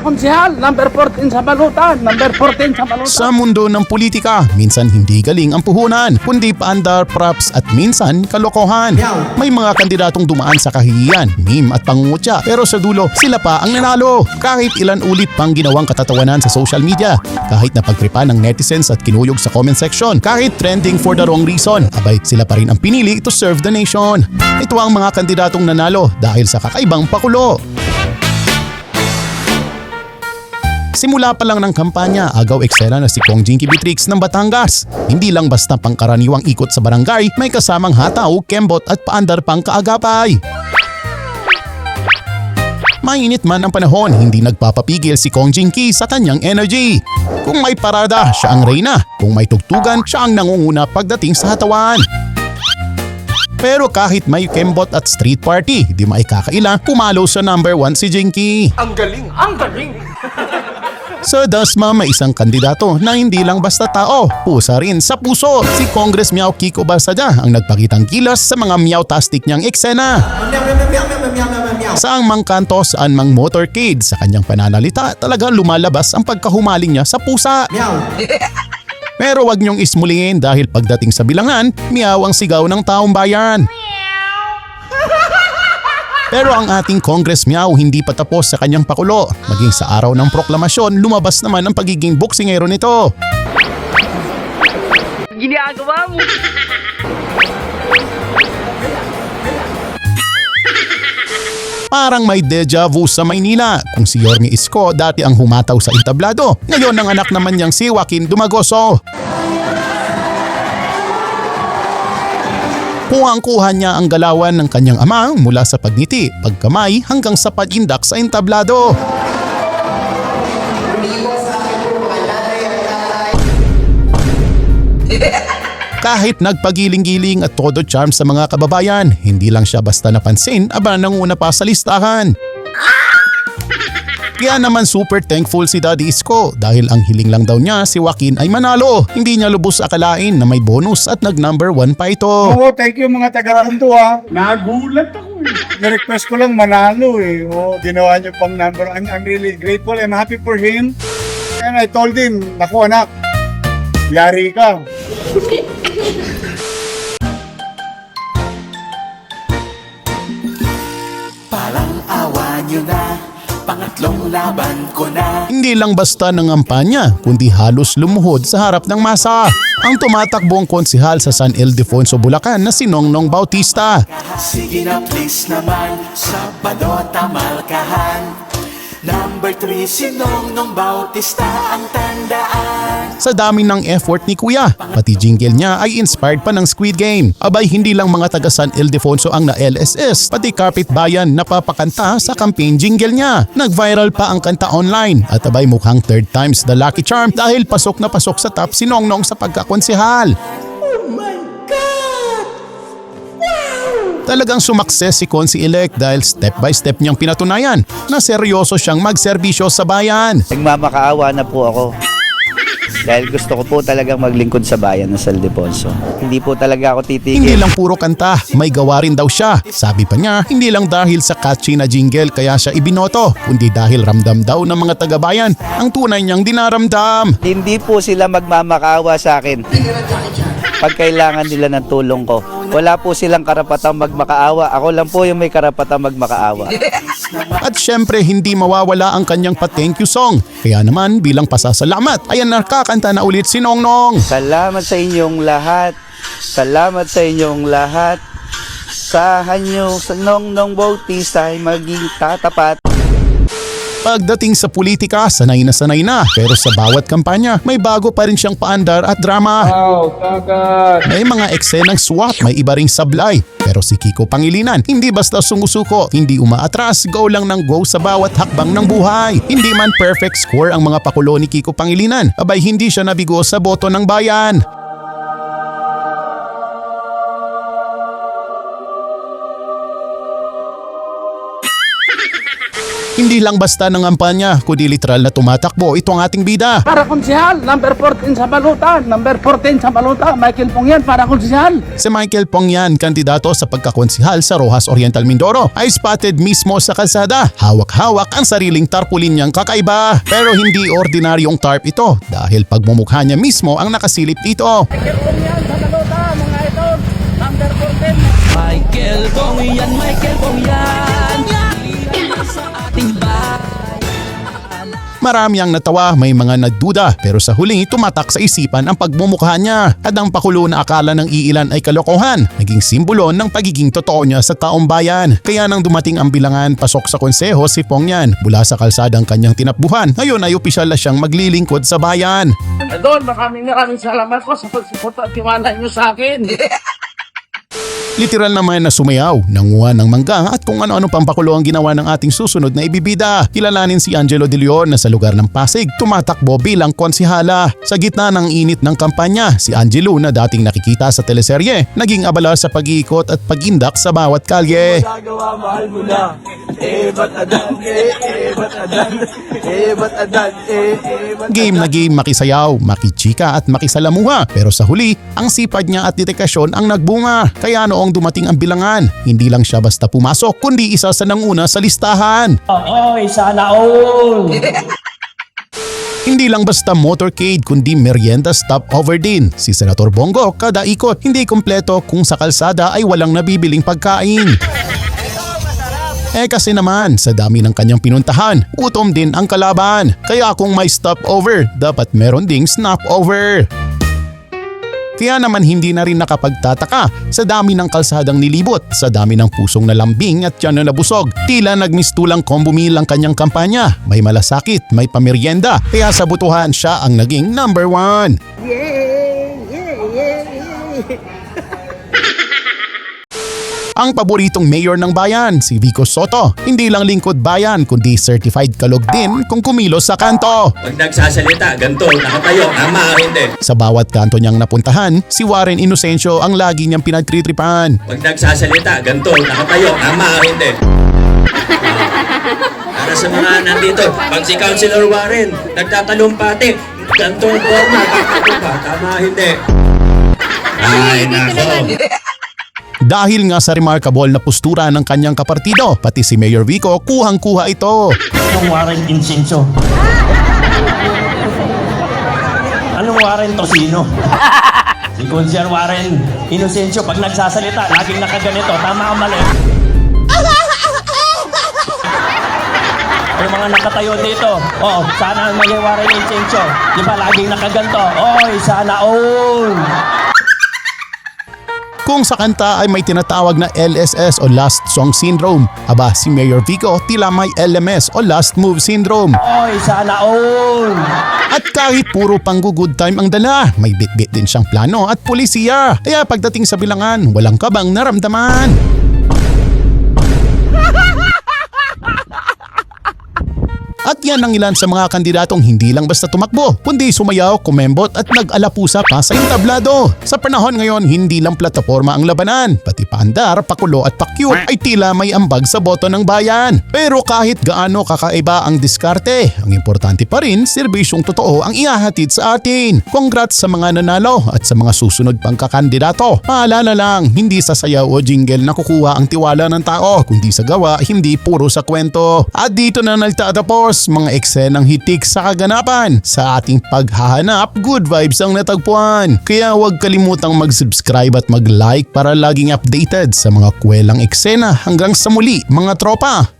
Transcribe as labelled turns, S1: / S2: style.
S1: pagkakonsihal, number 14 sa balutan, number 14 sa balutan.
S2: Sa mundo ng politika, minsan hindi galing ang puhunan, kundi paandar, props at minsan kalokohan. May mga kandidatong dumaan sa kahihiyan, meme at pangungutya, pero sa dulo, sila pa ang nanalo. Kahit ilan ulit pang ginawang katatawanan sa social media, kahit napagtripa ng netizens at kinuyog sa comment section, kahit trending for the wrong reason, abay sila pa rin ang pinili to serve the nation. Ito ang mga kandidatong nanalo dahil sa kakaibang pakulo. Simula pa lang ng kampanya, agaw eksena na si Kong Jinky Beatrix ng Batangas. Hindi lang basta pangkaraniwang ikot sa barangay, may kasamang hataw, kembot at paandar pang kaagapay. Mainit man ang panahon, hindi nagpapapigil si Kong Jinky sa kanyang energy. Kung may parada, siya ang reyna. Kung may tugtugan, siya ang nangunguna pagdating sa hatawan. Pero kahit may kembot at street party, di maikakaila, pumalo sa number one si Jinky.
S1: Ang galing, ang galing.
S2: Sa Dasma may isang kandidato na hindi lang basta tao, pusa rin sa puso. Si Congress Meow Kiko Barsaja ang nagpakitang kilos sa mga meow-tastic niyang eksena. Saang mang kanto, saan mang motorcade, sa kanyang pananalita talaga lumalabas ang pagkahumaling niya sa pusa. Pero wag niyong ismulingin dahil pagdating sa bilangan, miyaw ang sigaw ng taong bayan. Pero ang ating Congress Meow hindi pa tapos sa kanyang pakulo. Maging sa araw ng proklamasyon, lumabas naman ang pagiging boksingero nito.
S3: ginagawa mo?
S2: Parang may deja vu sa Maynila kung si Yorme Isko dati ang humataw sa entablado. Ngayon ang anak naman niyang si Joaquin Dumagoso. Kuhang-kuha niya ang galawan ng kanyang ama mula sa pagngiti, pagkamay hanggang sa pag-indak sa entablado. Kahit nagpagiling-giling at todo charm sa mga kababayan, hindi lang siya basta napansin aba nanguna pa sa listahan. Kaya naman super thankful si Daddy Isko dahil ang hiling lang daw niya si Joaquin ay manalo. Hindi niya lubos akalain na may bonus at nag number one pa ito.
S4: Oo, thank you mga taga-Tondo ha.
S1: Nagulat ako eh.
S4: Na-request ko lang manalo eh. Oo, ginawa niyo pang number. I'm, I'm really grateful and happy for him. And I told him, naku anak, yari ka.
S5: Parang awa nyo na Pangatlong laban ko na
S2: Hindi lang basta nangampanya, kundi halos lumuhod sa harap ng masa. Ang tumatakbong konsihal sa San Ildefonso, Bulacan na si Nongnong Bautista.
S5: Sige na please naman Sabado tamalkahan Number 3 si Nongnong Bautista ang tandaan
S2: Sa dami ng effort ni Kuya, pati jingle niya ay inspired pa ng Squid Game. Abay hindi lang mga taga San Ildefonso ang na-LSS, pati Carpet Bayan napapakanta sa campaign jingle niya. Nag-viral pa ang kanta online at abay mukhang third times the lucky charm dahil pasok na pasok sa top si Nongnong sa pagkakonsihal. Talagang sumakses si Konsi-elect dahil step by step niyang pinatunayan na seryoso siyang magserbisyo sa bayan.
S6: Nagmamakaawa na po ako. Dahil gusto ko po talagang maglingkod sa bayan ng Saldeponso. Hindi po talaga ako
S2: Hindi
S6: titigil.
S2: lang puro kanta, may gawa rin daw siya. Sabi pa niya, hindi lang dahil sa catchy na jingle kaya siya ibinoto, kundi dahil ramdam daw ng mga taga-bayan ang tunay niyang dinaramdam.
S6: Hindi po sila magmamakaawa sa akin. Pag kailangan nila ng tulong ko. Wala po silang karapatang magmakaawa. Ako lang po yung may karapatang magmakaawa.
S2: At syempre hindi mawawala ang kanyang pa-thank you song. Kaya naman bilang pasasalamat, ayan nakakanta na ulit si Nongnong.
S6: Salamat sa inyong lahat. Salamat sa inyong lahat. Sahan nyo sa Nongnong Bautista ay maging tatapat.
S2: Pagdating sa politika, sanay na sanay na. Pero sa bawat kampanya, may bago pa rin siyang paandar at drama.
S1: Wow, kagat.
S2: May mga eksenang swak, may iba ring sablay. Pero si Kiko Pangilinan, hindi basta sumusuko, hindi umaatras, go lang ng go sa bawat hakbang ng buhay. Hindi man perfect score ang mga pakulo ni Kiko Pangilinan, abay hindi siya nabigo sa boto ng bayan. Hindi lang basta nangampanya, kundi literal na tumatakbo ito ang ating bida.
S1: Para konsihal, number 14 sa baluta. Number 14 sa baluta. Michael Pong yan para konsihal.
S2: Si Michael Pongyan, kandidato sa pagkakonsihal sa Rojas Oriental Mindoro, ay spotted mismo sa kalsada. Hawak-hawak ang sariling tarpaulin niyang kakaiba. Pero hindi ordinaryong tarp ito dahil pagmumukha niya mismo ang nakasilip dito.
S1: Michael Pong yan sa baluta, mga idol. Number 14.
S5: Michael Pong yan, Michael Pong
S2: Marami ang natawa, may mga nagduda pero sa huli tumatak sa isipan ang pagmumukha niya at ang pakulo na akala ng iilan ay kalokohan naging simbolo ng pagiging totoo niya sa taong bayan. Kaya nang dumating ang bilangan pasok sa konseho si Pongyan mula sa kalsadang kanyang tinapbuhan ngayon ay opisyal na siyang maglilingkod sa bayan.
S1: Idol, maraming maraming salamat po sa pagsuporta at tiwala niyo sa akin.
S2: Literal naman na sumayaw, nanguha ng mangga at kung ano-ano pang pakulo ang ginawa ng ating susunod na ibibida. Kilalanin si Angelo De Leon na sa lugar ng Pasig tumatakbo bilang konsihala. Sa gitna ng init ng kampanya, si Angelo na dating nakikita sa teleserye, naging abala sa pag-iikot at pag-indak sa bawat kalye.
S5: Gagawa, mahal mo na Eh, ba't adan? Eh, eh, ba't adan? Eh, ba't adan? Eh, eh, ba't
S2: Game na game makisayaw, makichika at makisalamuha. Pero sa huli, ang sipag niya at dedikasyon ang nagbunga. Kaya noong dumating ang bilangan, hindi lang siya basta pumasok kundi isa sa nanguna sa listahan.
S3: Oy, sana all!
S2: Hindi lang basta motorcade kundi merienda stopover din. Si Senator Bongo kada ikot hindi kompleto kung sa kalsada ay walang nabibiling pagkain. Eh kasi naman, sa dami ng kanyang pinuntahan, utom din ang kalaban. Kaya kung may stopover, dapat meron ding stopover. Kaya naman hindi na rin nakapagtataka sa dami ng kalsadang nilibot, sa dami ng pusong nalambing at tiyan na nabusog. Tila nagmistulang combo meal ang kanyang kampanya. May malasakit, may pamerienda, kaya sa butuhan siya ang naging number one. Ang paboritong mayor ng bayan, si Vico Soto, hindi lang lingkod bayan kundi certified kalog din kung kumilos sa kanto.
S7: Pag nagsasalita, ganito, nakatayo, tama, hindi.
S2: Sa bawat kanto niyang napuntahan, si Warren Inocencio ang lagi niyang pinagtritripan.
S7: Pag nagsasalita, ganito, nakatayo, tama, hindi. Para sa mga nandito, pag si Councilor Warren, nagtatalumpati, ganito ang forma, tama, hindi. Ay, nako.
S2: Dahil nga sa remarkable na postura ng kanyang kapartido, pati si Mayor Vico kuhang-kuha ito.
S3: Anong Warren Insenso? Anong Warren Tosino? Si Consier Warren Inocencio, pag nagsasalita, laging nakaganito. Tama o mali? Yung mga nakatayo dito, oh, sana maging Warren Insencio. Di ba laging nakaganto? Oy, sana all!
S2: Kung sa kanta ay may tinatawag na LSS o Last Song Syndrome, aba si Mayor Vico tila may LMS o Last Move Syndrome.
S3: Oy, sana all!
S2: At kahit puro panggo good time ang dala, may bit-bit din siyang plano at polisiya. Kaya pagdating sa bilangan, walang kabang naramdaman. yan ang ilan sa mga kandidatong hindi lang basta tumakbo, kundi sumayaw, kumembot at nag-alapusa pa sa entablado. Sa panahon ngayon, hindi lang plataforma ang labanan, pati paandar, pakulo at pakyut ay tila may ambag sa boto ng bayan. Pero kahit gaano kakaiba ang diskarte, ang importante pa rin, serbisyong totoo ang ihahatid sa atin. Congrats sa mga nanalo at sa mga susunod pang kakandidato. Paalala lang, hindi sa sayaw o jingle na kukuha ang tiwala ng tao, kundi sa gawa, hindi puro sa kwento. At dito na nagtatapos mga eksenang hitik sa kaganapan. Sa ating paghahanap, good vibes ang natagpuan. Kaya huwag kalimutang mag-subscribe at mag-like para laging updated sa mga kwelang eksena hanggang sa muli mga tropa.